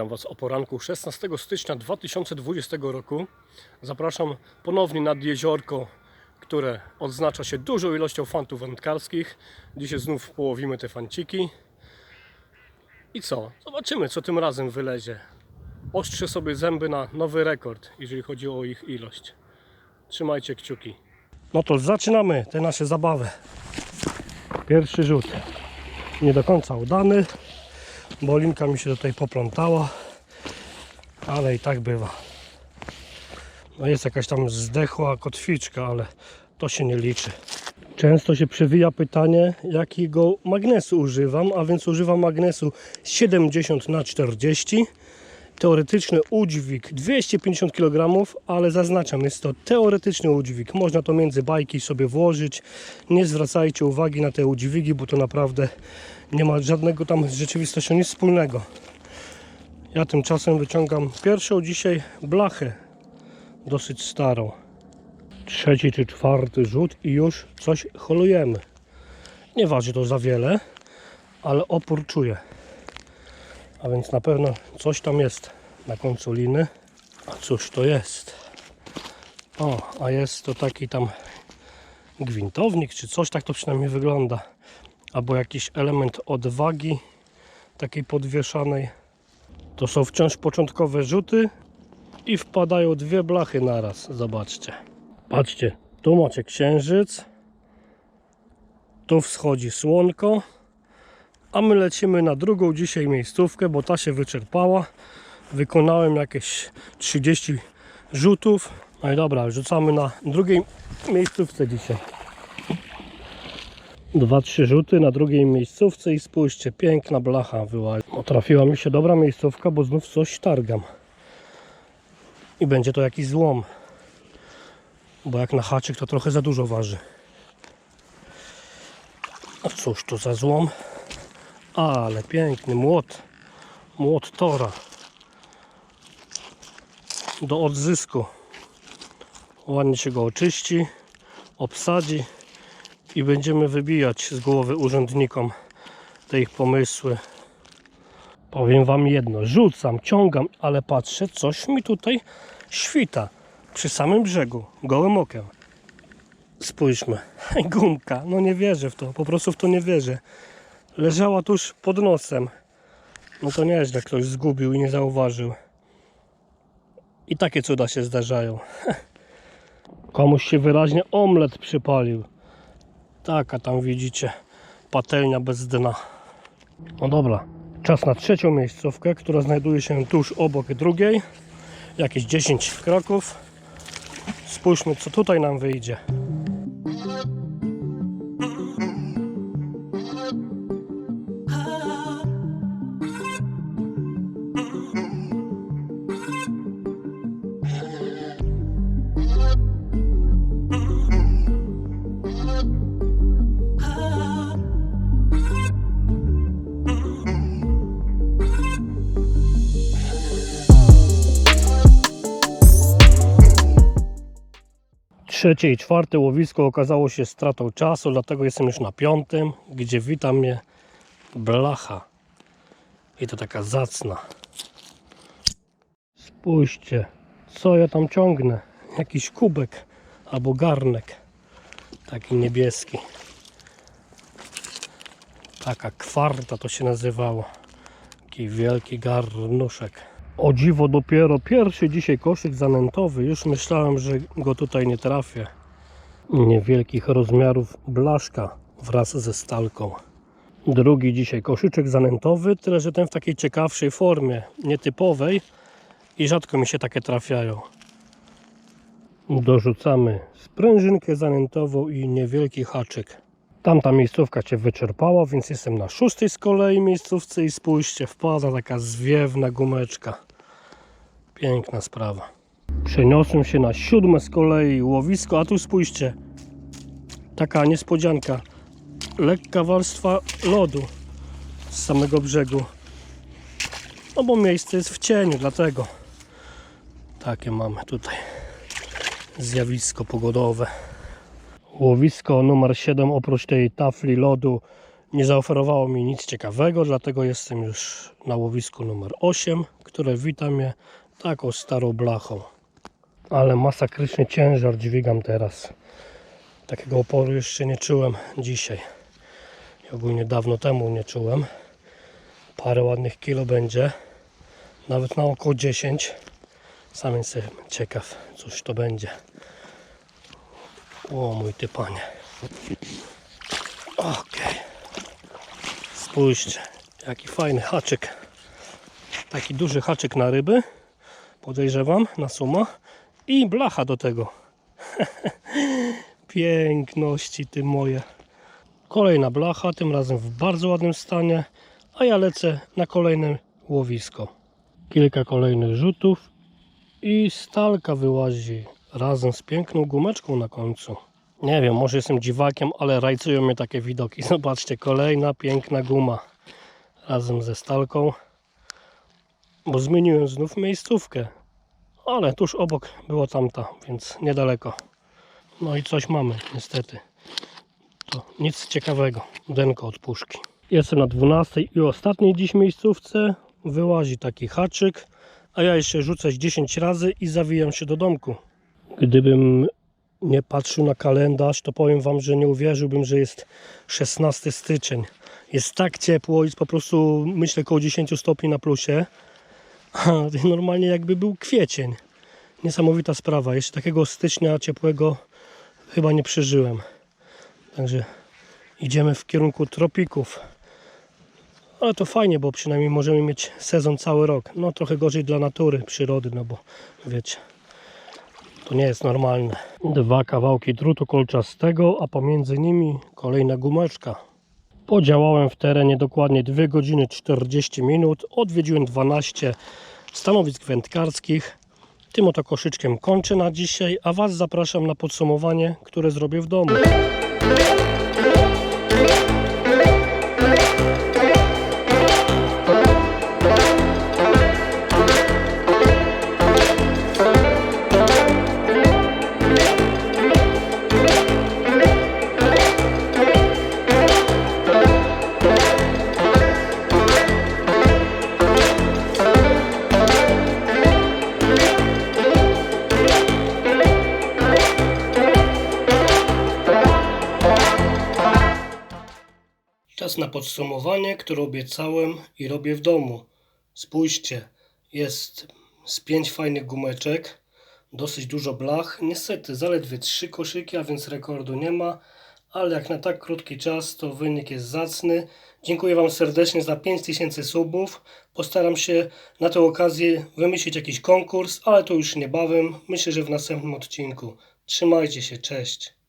Witam Was o poranku 16 stycznia 2020 roku. Zapraszam ponownie nad jeziorko, które odznacza się dużą ilością fantów wędkarskich. Dzisiaj znów połowimy te fanciki. I co? Zobaczymy, co tym razem wylezie. Ostrzę sobie zęby na nowy rekord, jeżeli chodzi o ich ilość. Trzymajcie kciuki. No to zaczynamy tę naszą zabawę. Pierwszy rzut. Nie do końca udany, bo linka mi się tutaj poplątała, ale i tak bywa. No jest jakaś tam zdechła kotwiczka, ale to się nie liczy. Często się przewija pytanie, jakiego magnesu używam, a więc używam magnesu 70 na 40 Teoretyczny udźwig 250 kg, ale zaznaczam, jest to teoretyczny udźwig. Można to między bajki sobie włożyć. Nie zwracajcie uwagi na te udźwigi, bo to naprawdę nie ma żadnego tam z rzeczywistością nic wspólnego. Ja tymczasem wyciągam pierwszą dzisiaj blachę, dosyć starą. Trzeci czy czwarty rzut i już coś holujemy. Nie waży to za wiele, ale opór czuję. A więc na pewno coś tam jest na końcu liny. A cóż to jest? O, a jest to taki tam gwintownik, czy coś tak to przynajmniej wygląda. Albo jakiś element odwagi takiej podwieszanej. To są wciąż początkowe rzuty i wpadają dwie blachy naraz. Zobaczcie. Patrzcie, tu macie księżyc. Tu wschodzi słonko. A my lecimy na drugą dzisiaj miejscówkę, bo ta się wyczerpała. Wykonałem jakieś 30 rzutów. No i dobra, rzucamy na drugiej miejscówce dzisiaj. Dwa, trzy rzuty na drugiej miejscówce i spójrzcie, piękna blacha. No, trafiła mi się dobra miejscówka, bo znów coś targam. I będzie to jakiś złom. Bo jak na haczyk to trochę za dużo waży. A cóż to za złom? Ale piękny młot. Młot Tora. Do odzysku. Ładnie się go oczyści, obsadzi i będziemy wybijać z głowy urzędnikom te ich pomysły. Powiem Wam jedno, rzucam, ciągam, ale patrzę, coś mi tutaj świta przy samym brzegu, gołym okiem. Spójrzmy, gumka, no nie wierzę w to, po prostu w to nie wierzę leżała tuż pod nosem. No to nieźle ktoś zgubił i nie zauważył. I takie cuda się zdarzają. Komuś się wyraźnie omlet przypalił. Taka tam widzicie patelnia bez dna. No dobra, czas na trzecią miejscówkę, która znajduje się tuż obok drugiej. Jakieś 10 kroków. Spójrzmy co tutaj nam wyjdzie. Trzecie i czwarte łowisko okazało się stratą czasu, dlatego jestem już na piątym, gdzie wita mnie blacha. I to taka zacna. Spójrzcie, co ja tam ciągnę. Jakiś kubek albo garnek. Taki niebieski. Taka kwarta to się nazywało. Taki wielki garnuszek. O dziwo dopiero pierwszy dzisiaj koszyk zanętowy. Już myślałem, że go tutaj nie trafię. Niewielkich rozmiarów blaszka wraz ze stalką. Drugi dzisiaj koszyczek zanętowy, tyle że ten w takiej ciekawszej formie, nietypowej i rzadko mi się takie trafiają. Dorzucamy sprężynkę zanętową i niewielki haczyk. Tamta miejscówka Cię wyczerpała, więc jestem na szóstej z kolei miejscówce i spójrzcie, wpada taka zwiewna gumeczka. Piękna sprawa. Przeniosłem się na siódme z kolei łowisko, a tu spójrzcie, taka niespodzianka. Lekka warstwa lodu z samego brzegu. No bo miejsce jest w cieniu, dlatego takie mamy tutaj zjawisko pogodowe. Łowisko numer 7 oprócz tej tafli lodu nie zaoferowało mi nic ciekawego, dlatego jestem już na łowisku numer 8, które wita mnie taką starą blachą. Ale masakryczny ciężar dźwigam teraz. Takiego oporu jeszcze nie czułem dzisiaj. I ogólnie dawno temu nie czułem. Parę ładnych kilo będzie. Nawet na około 10. Sam jestem ciekaw, cóż to będzie. O mój ty panie. Okej. Spójrzcie, jaki fajny haczyk. Taki duży haczyk na ryby. Podejrzewam, na suma. I blacha do tego. Piękności ty moje. Kolejna blacha, tym razem w bardzo ładnym stanie. A ja lecę na kolejne łowisko. Kilka kolejnych rzutów i stalka wyłazi razem z piękną gumeczką na końcu. Nie wiem, może jestem dziwakiem, ale rajcują mnie takie widoki. Zobaczcie, kolejna piękna guma razem ze stalką. Bo zmieniłem znów miejscówkę, ale tuż obok była tamta, więc niedaleko. No i coś mamy, niestety. To nic ciekawego. Denko od puszki. Jestem na 12 i ostatniej dziś miejscówce. Wyłazi taki haczyk, a ja jeszcze rzucę 10 razy i zawijam się do domku. Gdybym nie patrzył na kalendarz, to powiem Wam, że nie uwierzyłbym, że jest 16 styczeń. Jest tak ciepło, jest po prostu myślę około 10 stopni na plusie. Normalnie jakby był kwiecień. Niesamowita sprawa. Jeszcze takiego stycznia ciepłego chyba nie przeżyłem. Także idziemy w kierunku tropików. Ale to fajnie, bo przynajmniej możemy mieć sezon cały rok. No trochę gorzej dla natury, przyrody, no bo wiecie, to nie jest normalne. Dwa kawałki drutu kolczastego, a pomiędzy nimi kolejna gumeczka. Podziałałem w terenie dokładnie 2 godziny 40 minut. Odwiedziłem 12 stanowisk wędkarskich. Tym oto koszyczkiem kończę na dzisiaj, a Was zapraszam na podsumowanie, które zrobię w domu. Czas na podsumowanie, które obiecałem i robię w domu. Spójrzcie, jest z pięć fajnych gumeczek, dosyć dużo blach. Niestety zaledwie trzy koszyki, a więc rekordu nie ma, ale jak na tak krótki czas, to wynik jest zacny. Dziękuję Wam serdecznie za 5000 subów. Postaram się na tę okazję wymyślić jakiś konkurs, ale to już niebawem. Myślę, że w następnym odcinku. Trzymajcie się, cześć.